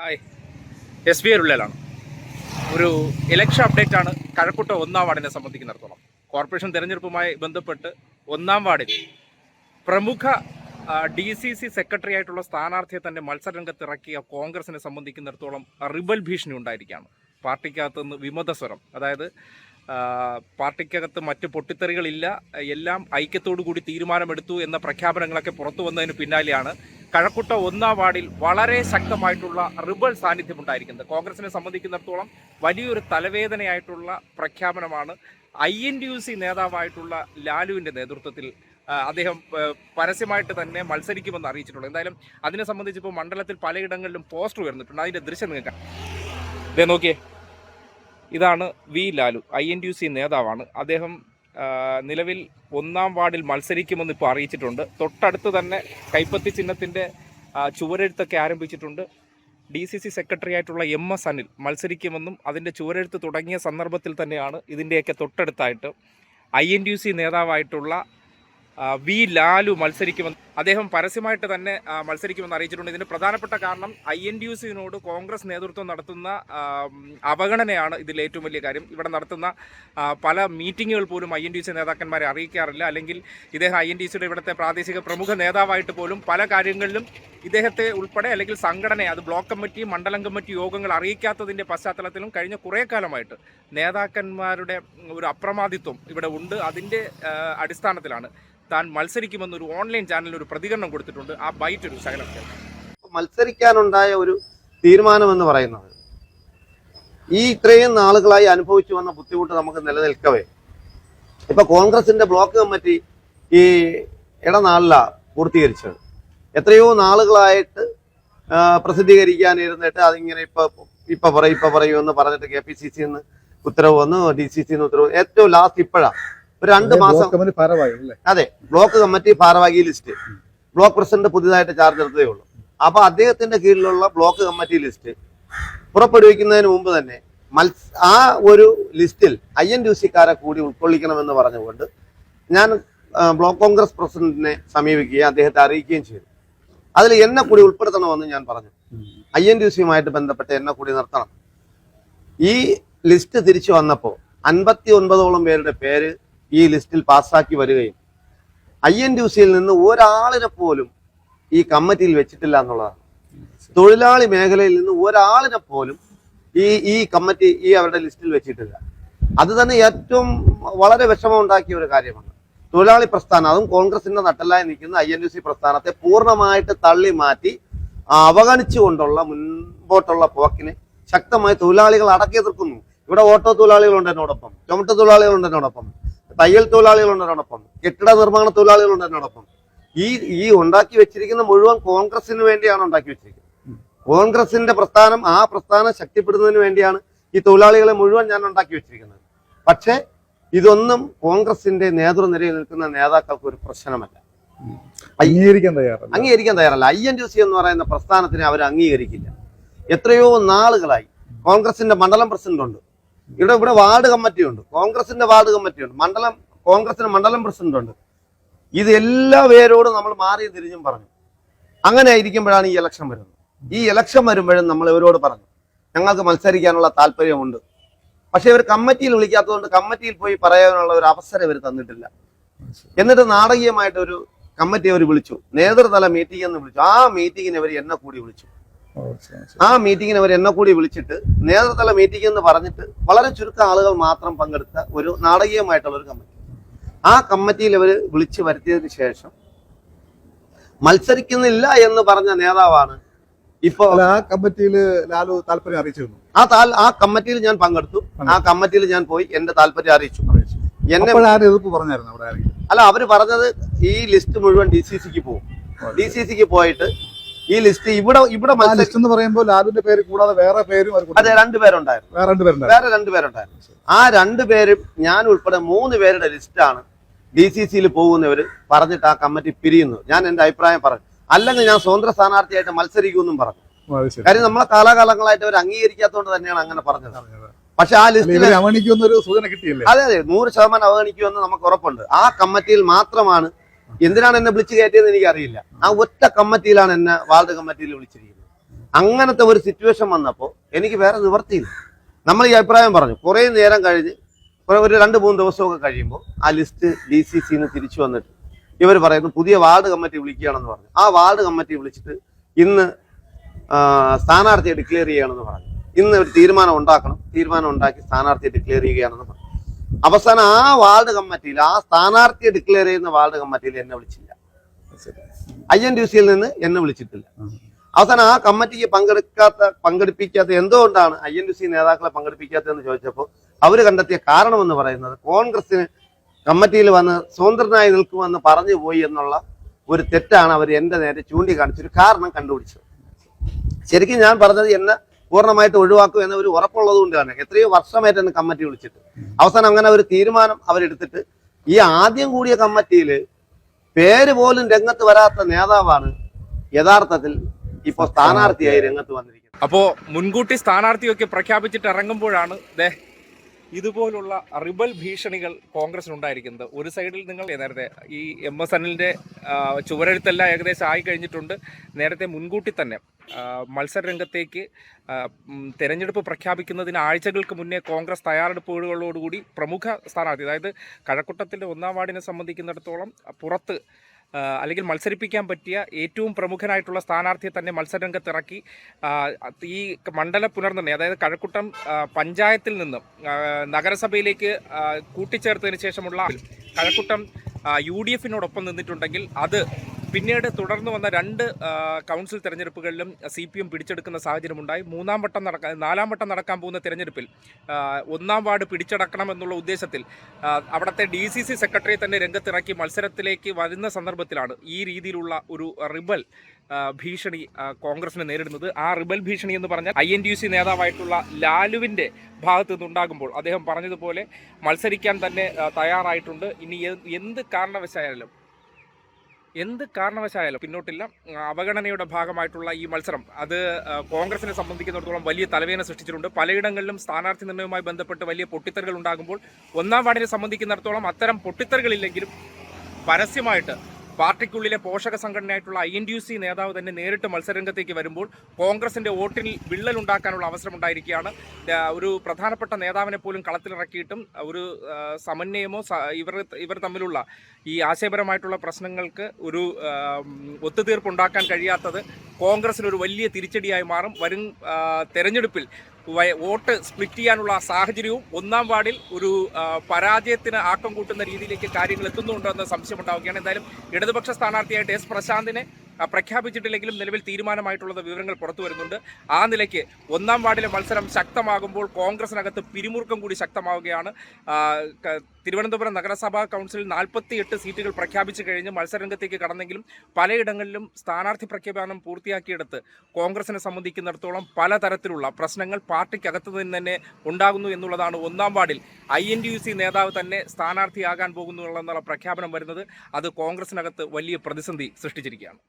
Hi. S B I ഒരു election update ആണ് കഴക്കൂട്ട ഒന്നാം വാർഡിനെ സംബന്ധിക്കുന്നിടത്തോളം. കോർപ്പറേഷൻ തെരഞ്ഞെടുപ്പുമായി ബന്ധപ്പെട്ട് ഒന്നാം വാർഡിൽ പ്രമുഖ ഡി സി സി സെക്രട്ടറി ആയിട്ടുള്ള സ്ഥാനാർത്ഥിയെ തന്നെ മത്സരരംഗത്ത് ഇറക്കിയ കോൺഗ്രസിനെ സംബന്ധിക്കുന്നിടത്തോളം റിബൽ ഭീഷണി ഉണ്ടായിരിക്കുകയാണ്. പാർട്ടിക്കകത്തുനിന്ന് വിമതസ്വരം അതായത് പാർട്ടിക്കകത്ത് മറ്റ് പൊട്ടിത്തെറികളില്ല. എല്ലാം ഐക്യത്തോടു കൂടി തീരുമാനമെടുത്തു എന്ന പ്രഖ്യാപനങ്ങളൊക്കെ പുറത്തു വന്നതിന് പിന്നാലെയാണ് കഴക്കൂട്ട ഒന്നാം വാർഡിൽ വളരെ ശക്തമായിട്ടുള്ള റിബൽ സാന്നിധ്യം ഉണ്ടായിരിക്കുന്നത് കോൺഗ്രസിനെ സംബന്ധിക്കുന്നിടത്തോളം വലിയൊരു തലവേദനയായിട്ടുള്ള പ്രഖ്യാപനമാണ്. I N D U C നേതാവായിട്ടുള്ള ലാലുവിന്റെ നേതൃത്വത്തിൽ അദ്ദേഹം പരസ്യമായിട്ട് തന്നെ മത്സരിക്കുമെന്ന് അറിയിച്ചിട്ടുള്ളത് എന്തായാലും അതിനെ സംബന്ധിച്ച് ഇപ്പോൾ മണ്ഡലത്തിൽ പലയിടങ്ങളിലും പോസ്റ്റർ ഉയർന്നിട്ടുണ്ട്. അതിന്റെ ദൃശ്യം നിങ്ങൾക്ക് നോക്കിയേ. ഇതാണ് V Lalu I N U C നേതാവാണ്. അദ്ദേഹം നിലവിൽ ഒന്നാം വാർഡിൽ മത്സരിക്കുമെന്ന് ഇപ്പോൾ അറിയിച്ചിട്ടുണ്ട്. തൊട്ടടുത്ത് തന്നെ കൈപ്പത്തി ചിഹ്നത്തിന്റെ ചുവരെഴുത്തൊക്കെ ആരംഭിച്ചിട്ടുണ്ട്. ഡി സി സി സെക്രട്ടറി ആയിട്ടുള്ള എം എസ് അനിൽ മത്സരിക്കുമെന്നും അതിന്റെ ചുവരെഴുത്ത് തുടങ്ങിയ സന്ദർഭത്തിൽ തന്നെയാണ് ഇതിന്റെയൊക്കെ തൊട്ടടുത്തായിട്ട് ഐ എൻ യു സി നേതാവായിട്ടുള്ള വി ലാലു മത്സരിക്കുമെന്ന് അദ്ദേഹം പരസ്യമായിട്ട് തന്നെ മത്സരിക്കുമെന്ന് അറിയിച്ചിട്ടുണ്ട്. ഇതിന് പ്രധാനപ്പെട്ട കാരണം I N D U Congress നേതൃത്വം നടത്തുന്ന അവഗണനയാണ് ഇതിൽ ഏറ്റവും വലിയ കാര്യം. ഇവിടെ നടത്തുന്ന പല മീറ്റിങ്ങുകൾ പോലും ഐ എൻ ഡി സി നേതാക്കന്മാരെ അറിയിക്കാറില്ല. അല്ലെങ്കിൽ ഇദ്ദേഹം ഐ എൻ ഡി സിയുടെ ഇവിടുത്തെ പ്രാദേശിക പ്രമുഖ നേതാവായിട്ട് പോലും പല കാര്യങ്ങളിലും ഇദ്ദേഹത്തെ ഉൾപ്പെടെ അല്ലെങ്കിൽ സംഘടനയെ അത് ബ്ലോക്ക് കമ്മിറ്റി മണ്ഡലം കമ്മിറ്റി യോഗങ്ങൾ അറിയിക്കാത്തതിന്റെ പശ്ചാത്തലത്തിലും കഴിഞ്ഞ കുറേ കാലമായിട്ട് നേതാക്കന്മാരുടെ ഒരു അപ്രമാദിത്വം ഇവിടെ ഉണ്ട്. അതിന്റെ അടിസ്ഥാനത്തിലാണ് താൻ മത്സരിക്കുമെന്നൊരു ഓൺലൈൻ ചാനലിൽ ഒരു പ്രതികരണം കൊടുത്തിട്ടുണ്ട് ആ ബൈറ്റ് ഒരു ശകലം. മത്സരിക്കാനുണ്ടായ ഒരു തീരുമാനം എന്ന് പറയുന്നത്. ഈ ഇത്രയും നാളുകളായി അനുഭവിച്ചു വന്ന ബുദ്ധിമുട്ട് നമുക്ക് നിലനിൽക്കവേ. ഇപ്പൊ കോൺഗ്രസിന്റെ ബ്ലോക്ക് കമ്മിറ്റി ഈ ഇടനാളില പൂർത്തീകരിച്ചത്. എത്രയോ നാളുകളായിട്ട് പ്രസിദ്ധീകരിക്കാനിരുന്നിട്ട് അതിങ്ങനെ ഇപ്പൊ ഇപ്പൊ പറയും ഇപ്പൊ പറയൂ എന്ന് പറഞ്ഞിട്ട് കെ പി സി സി ഉത്തരവ് വന്നു ഡി സി സി ഉത്തരവ് ഏറ്റവും ലാസ്റ്റ് ഇപ്പോഴാ ഒരു രണ്ട് മാസം അതെ ബ്ലോക്ക് കമ്മിറ്റി ഭാരവാഹി ലിസ്റ്റ്. ബ്ലോക്ക് പ്രസിഡന്റ് പുതിയതായിട്ട് ചാർജ് എടുത്തതേ ഉള്ളൂ. അപ്പൊ അദ്ദേഹത്തിന്റെ കീഴിലുള്ള ബ്ലോക്ക് കമ്മിറ്റി ലിസ്റ്റ് പുറപ്പെടുവിക്കുന്നതിന് മുമ്പ് തന്നെ മത്സ ആ ഒരു ലിസ്റ്റിൽ ഐ എൻ ഡി സിക്കാരെ കൂടി ഉൾക്കൊള്ളിക്കണമെന്ന് പറഞ്ഞുകൊണ്ട് ഞാൻ ബ്ലോക്ക് കോൺഗ്രസ് പ്രസിഡന്റിനെ സമീപിക്കുകയും അദ്ദേഹത്തെ അറിയിക്കുകയും ചെയ്തു. അതിൽ എന്നെ കൂടി ഉൾപ്പെടുത്തണമെന്ന് ഞാൻ പറഞ്ഞു. ഐ എൻ ഡി സിയുമായിട്ട് ബന്ധപ്പെട്ട് എന്നെ കൂടി നിർത്തണം. ഈ ലിസ്റ്റ് തിരിച്ചു വന്നപ്പോൾ അൻപത്തി ഒൻപതോളം പേരുടെ പേര് ഈ ലിസ്റ്റിൽ പാസ്സാക്കി വരികയും ഐ എൻ ഡി സിയിൽ നിന്ന് ഒരാളിനെ പോലും ഈ കമ്മിറ്റിയിൽ വെച്ചിട്ടില്ല എന്നുള്ളതാണ്. തൊഴിലാളി മേഖലയിൽ നിന്ന് ഒരാളിനെ പോലും ഈ ഈ കമ്മിറ്റി ഈ അവരുടെ ലിസ്റ്റിൽ വെച്ചിട്ടില്ല. അത് തന്നെ ഏറ്റവും വളരെ വിഷമം ഉണ്ടാക്കിയ ഒരു കാര്യമാണ്. തൊഴിലാളി പ്രസ്ഥാനം അതും കോൺഗ്രസിന്റെ നട്ടലായി നിൽക്കുന്ന ഐ എൻ ഡി സി പ്രസ്ഥാനത്തെ പൂർണമായിട്ട് തള്ളി മാറ്റി അവഗണിച്ചുകൊണ്ടുള്ള മുൻപോട്ടുള്ള പോക്കിനെ ശക്തമായി തൊഴിലാളികൾ അടക്കി എതിർക്കുന്നു. ഇവിടെ ഓട്ടോ തൊഴിലാളികളുണ്ട് എന്നോടൊപ്പം ചുമട്ട് തൊഴിലാളികളുണ്ട് എന്നോടൊപ്പം. തയ്യൽ തൊഴിലാളികളുണ്ട് എന്നോടൊപ്പം കെട്ടിട നിർമ്മാണ തൊഴിലാളികളുണ്ട് എന്നോടൊപ്പം ഈ ഈ ഉണ്ടാക്കി വെച്ചിരിക്കുന്ന മുഴുവൻ കോൺഗ്രസിന് വേണ്ടിയാണ് ഉണ്ടാക്കി വെച്ചിരിക്കുന്നത്. കോൺഗ്രസിന്റെ പ്രസ്ഥാനം ആ പ്രസ്ഥാനം ശക്തിപ്പെടുന്നതിന് വേണ്ടിയാണ് ഈ തൊഴിലാളികളെ മുഴുവൻ ഞാൻ ഉണ്ടാക്കി വെച്ചിരിക്കുന്നത്. പക്ഷേ ഇതൊന്നും കോൺഗ്രസിന്റെ നേതൃനിരയിൽ നിൽക്കുന്ന നേതാക്കൾക്ക് ഒരു പ്രശ്നമല്ല. അംഗീകരിക്കാൻ തയ്യാറല്ല. അംഗീകരിക്കാൻ തയ്യാറല്ല. ഐ എൻ സി എന്ന് പറയുന്ന പ്രസ്ഥാനത്തിനെ അവർ അംഗീകരിക്കില്ല. എത്രയോ നാളുകളായി കോൺഗ്രസിന്റെ മണ്ഡലം പ്രസിഡന്റ് ഉണ്ട് ഇവിടെ ഇവിടെ വാർഡ് കമ്മിറ്റിയുണ്ട് കോൺഗ്രസിന്റെ വാർഡ് കമ്മിറ്റിയുണ്ട് മണ്ഡലം കോൺഗ്രസിന് മണ്ഡലം പ്രസിഡന്റ് ഉണ്ട്. ഇത് എല്ലാ പേരോടും നമ്മൾ മാറി തിരിഞ്ഞും പറഞ്ഞു. അങ്ങനെ ഇരിക്കുമ്പോഴാണ് ഈ ഇലക്ഷൻ വരുന്നത്. ഈ ഇലക്ഷൻ വരുമ്പോഴും നമ്മൾ ഇവരോട് പറഞ്ഞു. ഞങ്ങൾക്ക് മത്സരിക്കാനുള്ള താല്പര്യമുണ്ട്. പക്ഷെ ഇവർ കമ്മിറ്റിയിൽ വിളിക്കാത്തതുകൊണ്ട് കമ്മിറ്റിയിൽ പോയി പറയാനുള്ള ഒരു അവസരം ഇവർ തന്നിട്ടില്ല. എന്നിട്ട് നാടകീയമായിട്ട് ഒരു കമ്മിറ്റി അവർ വിളിച്ചു. നേതൃതല മീറ്റിംഗ് എന്ന് വിളിച്ചു. ആ മീറ്റിങ്ങിന് അവർ എന്നെ കൂടി വിളിച്ചു. ആ മീറ്റിങ്ങിന് അവർ എന്നെ കൂടി വിളിച്ചിട്ട് നേതൃതല മീറ്റിംഗ് എന്ന് പറഞ്ഞിട്ട് വളരെ ചുരുക്കം ആളുകൾ മാത്രം പങ്കെടുത്ത ഒരു നാടകീയമായിട്ടുള്ള ഒരു കമ്മിറ്റി ആ കമ്മിറ്റിയിൽ അവർ വിളിച്ചു വരുത്തിയതിനു ശേഷം മത്സരിക്കുന്നില്ല എന്ന് പറഞ്ഞ നേതാവാണ് ഇപ്പൊ ആ കമ്മിറ്റിയിൽ ലാലു താല്പര്യം അറിയിച്ചിരുന്നു ആ താൽ ആ കമ്മിറ്റിയിൽ ഞാൻ പങ്കെടുത്തു. ആ കമ്മിറ്റിയിൽ ഞാൻ പോയി എന്റെ താല്പര്യം അറിയിച്ചു. എന്നെ എതിർപ്പ് പറഞ്ഞായിരുന്നു അവിടെ അല്ല അവർ പറഞ്ഞത് ഈ ലിസ്റ്റ് മുഴുവൻ ഡി സി സിക്ക് പോകും. ഡി സി സിക്ക് പോയിട്ട് ഈ ലിസ്റ്റ് ഇവിടെ ഇവിടെ ലിസ്റ്റ് എന്ന് പറയുമ്പോൾ ലാലുവിന്റെ പേര് കൂടാതെ വേറെ പേരും അതെ. രണ്ടുപേരുണ്ടായിരുന്നു വേറെ രണ്ടുപേരുണ്ടായിരുന്നു വേറെ രണ്ടുപേരുണ്ടായിരുന്നു ആ രണ്ടുപേരും ഞാൻ ഉൾപ്പെടെ മൂന്ന് പേരുടെ ലിസ്റ്റാണ് ഡി സി സിയിൽ പോകുന്നവർ പറഞ്ഞിട്ട് ആ കമ്മിറ്റി പിരിയുന്നു. ഞാൻ എന്റെ അഭിപ്രായം പറഞ്ഞു. അല്ലെങ്കിൽ ഞാൻ സ്വതന്ത്ര സ്ഥാനാർത്ഥിയായിട്ട് മത്സരിക്കുമെന്നും പറഞ്ഞു. കാര്യം നമ്മളെ കാലാകാലങ്ങളായിട്ട് അവർ അംഗീകരിക്കാത്തതുകൊണ്ട് തന്നെയാണ് അങ്ങനെ പറഞ്ഞത്. പക്ഷെ ആ ലിസ്റ്റിൽ അവനിക്കൊന്നൊരു സൂചന കിട്ടിയില്ലേ? അതെ അതെ നൂറ് ശതമാനം അവഗണിക്കുമെന്ന് നമുക്ക് ഉറപ്പുണ്ട്. ആ കമ്മിറ്റിയിൽ മാത്രമാണ് എന്തിനാണ് എന്നെ വിളിച്ചു കയറ്റിയെന്ന് എനിക്കറിയില്ല. ആ ഒറ്റ കമ്മിറ്റിയിലാണ് എന്നെ വാർഡ് കമ്മിറ്റിയിൽ വിളിച്ചിരിക്കുന്നത്. അങ്ങനത്തെ ഒരു സിറ്റുവേഷൻ വന്നപ്പോൾ എനിക്ക് വേറെ നിവർത്തിയില്ല നമ്മൾ ഈ അഭിപ്രായം പറഞ്ഞു. കുറേ നേരം കഴിഞ്ഞ് ഒരു രണ്ട് മൂന്ന് ദിവസമൊക്കെ കഴിയുമ്പോൾ ആ ലിസ്റ്റ് ഡി സി സിന്ന് തിരിച്ചു വന്നിട്ട് ഇവർ പറയുന്നു പുതിയ വാർഡ് കമ്മിറ്റി വിളിക്കുകയാണെന്ന് പറഞ്ഞു. ആ വാർഡ് കമ്മിറ്റി വിളിച്ചിട്ട് ഇന്ന് സ്ഥാനാർത്ഥിയെ ഡിക്ലെയർ ചെയ്യണമെന്ന് പറഞ്ഞു. ഇന്ന് ഒരു തീരുമാനം ഉണ്ടാക്കണം. തീരുമാനം ഉണ്ടാക്കി സ്ഥാനാർത്ഥിയെ ഡിക്ലെയർ ചെയ്യുകയാണെന്ന് പറഞ്ഞു. അവസാനം ആ വാർഡ് കമ്മിറ്റിയിൽ ആ സ്ഥാനാർത്ഥിയെ ഡിക്ലെയർ ചെയ്യുന്ന വാർഡ് കമ്മിറ്റിയിൽ എന്നെ വിളിച്ചില്ല. ഐ എൻ ഡി സിയിൽ നിന്ന് എന്നെ വിളിച്ചിട്ടില്ല. അവസാനം ആ കമ്മിറ്റിക്ക് പങ്കെടുക്കാത്ത പങ്കെടുപ്പിക്കാത്ത എന്തുകൊണ്ടാണ് ഐ എൻ ഡി സി നേതാക്കളെ പങ്കെടുപ്പിക്കാത്തതെന്ന് ചോദിച്ചപ്പോൾ അവർ കണ്ടെത്തിയ കാരണമെന്ന് പറയുന്നത് കോൺഗ്രസിന് കമ്മിറ്റിയിൽ വന്ന് സ്വതന്ത്രനായി നിൽക്കുമെന്ന് പറഞ്ഞു പോയി എന്നുള്ള ഒരു തെറ്റാണ് അവർ എന്റെ നേരെ ചൂണ്ടിക്കാണിച്ചൊരു കാരണം കണ്ടുപിടിച്ചത്. ശരിക്കും ഞാൻ പറഞ്ഞത് എന്നെ പൂർണമായിട്ട് ഒഴിവാക്കും എന്ന ഒരു ഉറപ്പുള്ളത് കൊണ്ട് തന്നെ എത്രയോ വർഷമായിട്ട് എന്നെ കമ്മിറ്റി വിളിച്ചിട്ട്. അവസാനം അങ്ങനെ ഒരു തീരുമാനം അവരെടുത്തിട്ട് ഈ ആദ്യം കൂടിയ കമ്മിറ്റിയിൽ പേര് പോലും രംഗത്ത് വരാത്ത നേതാവാണ് യഥാർത്ഥത്തിൽ ഇപ്പോൾ സ്ഥാനാർത്ഥിയായി രംഗത്ത് വന്നിരിക്കുന്നത്. അപ്പോ മുൻകൂട്ടി സ്ഥാനാർത്ഥിയൊക്കെ പ്രഖ്യാപിച്ചിട്ട് ഇറങ്ങുമ്പോഴാണ് ഇതുപോലുള്ള റിബൽ ഭീഷണികൾ കോൺഗ്രസിനുണ്ടായിരിക്കുന്നത്. ഒരു സൈഡിൽ നിങ്ങൾ നേരത്തെ ഈ എം എസ് എന്നിന്റെ ചുവരെഴുത്തെല്ലാം ഏകദേശം ആയി കഴിഞ്ഞിട്ടുണ്ട്. നേരത്തെ മുൻകൂട്ടി തന്നെ മത്സര രംഗത്തേക്ക് തെരഞ്ഞെടുപ്പ് പ്രഖ്യാപിക്കുന്നതിന് ആഴ്ചകൾക്ക് മുന്നേ കോൺഗ്രസ് തയ്യാറെടുപ്പുകളോടുകൂടി പ്രമുഖ സ്ഥാനാർത്ഥി അതായത് കഴക്കൂട്ടത്തിന്റെ ഒന്നാം വാർഡിനെ സംബന്ധിക്കുന്നിടത്തോളം പുറത്ത് അല്ലെങ്കിൽ മത്സരിപ്പിക്കാൻ പറ്റിയ ഏറ്റവും പ്രമുഖനായിട്ടുള്ള സ്ഥാനാർത്ഥിയെ തന്നെ മത്സരരംഗത്തിറക്കി ഈ മണ്ഡല പുനർനിർണയം അതായത് കഴക്കൂട്ടം പഞ്ചായത്തിൽ നിന്നും നഗരസഭയിലേക്ക് കൂട്ടിച്ചേർത്തതിന് ശേഷമുള്ള കഴക്കൂട്ടം യു ഡി എഫിനോടൊപ്പം നിന്നിട്ടുണ്ടെങ്കിൽ അത് പിന്നീട് തുടർന്ന് വന്ന രണ്ട് കൗൺസിൽ തെരഞ്ഞെടുപ്പുകളിലും സി പി എം പിടിച്ചെടുക്കുന്ന സാഹചര്യമുണ്ടായി. മൂന്നാം വട്ടം നടക്കാൻ നാലാം വട്ടം നടക്കാൻ പോകുന്ന തെരഞ്ഞെടുപ്പിൽ ഒന്നാം വാർഡ് പിടിച്ചടക്കണമെന്നുള്ള ഉദ്ദേശത്തിൽ അവിടുത്തെ ഡി സി സി സെക്രട്ടറിയെ തന്നെ രംഗത്തിറക്കി മത്സരത്തിലേക്ക് വരുന്ന സന്ദർഭത്തിലാണ് ഈ രീതിയിലുള്ള ഒരു റിബൽ ഭീഷണി കോൺഗ്രസിനെ നേരിടുന്നത്. ആ റിബൽ ഭീഷണി എന്ന് പറഞ്ഞാൽ I N D U C നേതാവായിട്ടുള്ള ലാലുവിന്റെ ഭാഗത്തു നിന്നുണ്ടാകുമ്പോൾ അദ്ദേഹം പറഞ്ഞതുപോലെ മത്സരിക്കാൻ തന്നെ തയ്യാറായിട്ടുണ്ട്. ഇനി എന്ത് കാരണവശായാലും എന്ത് കാരണവശായാലും പിന്നോട്ടില്ല. അവഗണനയുടെ ഭാഗമായിട്ടുള്ള ഈ മത്സരം അത് കോൺഗ്രസിനെ സംബന്ധിക്കുന്നിടത്തോളം വലിയ തലവേദന സൃഷ്ടിച്ചിട്ടുണ്ട്. പലയിടങ്ങളിലും സ്ഥാനാർത്ഥി നിർണയവുമായി ബന്ധപ്പെട്ട് വലിയ പൊട്ടിത്തെറികൾ ഉണ്ടാകുമ്പോൾ ഒന്നാം വാർഡിനെ സംബന്ധിക്കുന്നിടത്തോളം അത്തരം പൊട്ടിത്തെറികളില്ലെങ്കിലും പരസ്യമായിട്ട് പാർട്ടിക്കുള്ളിലെ പോഷക സംഘടനയായിട്ടുള്ള I N D U C നേതാവ് തന്നെ നേരിട്ട് മത്സരരംഗത്തേക്ക് വരുമ്പോൾ കോൺഗ്രസിന്റെ വോട്ടിൽ വിള്ളൽ ഉണ്ടാക്കാനുള്ള അവസരമുണ്ടായിരിക്കുകയാണ് ഒരു പ്രധാനപ്പെട്ട നേതാവിനെ പോലും കളത്തിലിറക്കിയിട്ടും ഒരു സമന്വയമോ ഇവർ ഇവർ തമ്മിലുള്ള ഈ ആശയപരമായിട്ടുള്ള പ്രശ്നങ്ങൾക്ക് ഒരു ഒത്തുതീർപ്പ് ഉണ്ടാക്കാൻ കഴിയാത്തത് കോൺഗ്രസിന് ഒരു വലിയ തിരിച്ചടിയായി മാറും. വരും തെരഞ്ഞെടുപ്പിൽ വോട്ട് സ്പ്ലിറ്റ് ചെയ്യാനുള്ള സാഹചര്യവും ഒന്നാം വാർഡിൽ ഒരു പരാജയത്തിന് ആക്കം കൂട്ടുന്ന രീതിയിലേക്ക് കാര്യങ്ങൾ എത്തുന്നുണ്ടോ എന്ന സംശയം ഉണ്ടാവുകയാണ് എന്തായാലും ഇടതുപക്ഷ സ്ഥാനാർത്ഥിയായിട്ട് എസ് പ്രശാന്തിനെ പ്രഖ്യാപിച്ചിട്ടില്ലെങ്കിലും നിലവിൽ തീരുമാനമായിട്ടുള്ള വിവരങ്ങൾ പുറത്തു വരുന്നുണ്ട്. ആ നിലയ്ക്ക് ഒന്നാം വാർഡിലെ മത്സരം ശക്തമാകുമ്പോൾ കോൺഗ്രസിനകത്ത് പിരിമുറുക്കം കൂടി ശക്തമാവുകയാണ്. തിരുവനന്തപുരം നഗരസഭാ കൗൺസിലിൽ നാൽപ്പത്തി എട്ട് സീറ്റുകൾ പ്രഖ്യാപിച്ചു കഴിഞ്ഞ് മത്സരരംഗത്തേക്ക് കടന്നെങ്കിലും പലയിടങ്ങളിലും സ്ഥാനാർത്ഥി പ്രഖ്യാപനം പൂർത്തിയാക്കിയെടുത്ത് കോൺഗ്രസിനെ സംബന്ധിക്കുന്നിടത്തോളം പലതരത്തിലുള്ള പ്രശ്നങ്ങൾ പാർട്ടിക്കകത്ത് നിന്ന് തന്നെ ഉണ്ടാകുന്നു എന്നുള്ളതാണ് ഒന്നാം വാർഡിൽ I N D U C നേതാവ് തന്നെ സ്ഥാനാർത്ഥിയാകാൻ പോകുന്നു എന്നുള്ള പ്രഖ്യാപനം വരുന്നത്. അത് കോൺഗ്രസിനകത്ത് വലിയ പ്രതിസന്ധി സൃഷ്ടിച്ചിരിക്കുകയാണ്.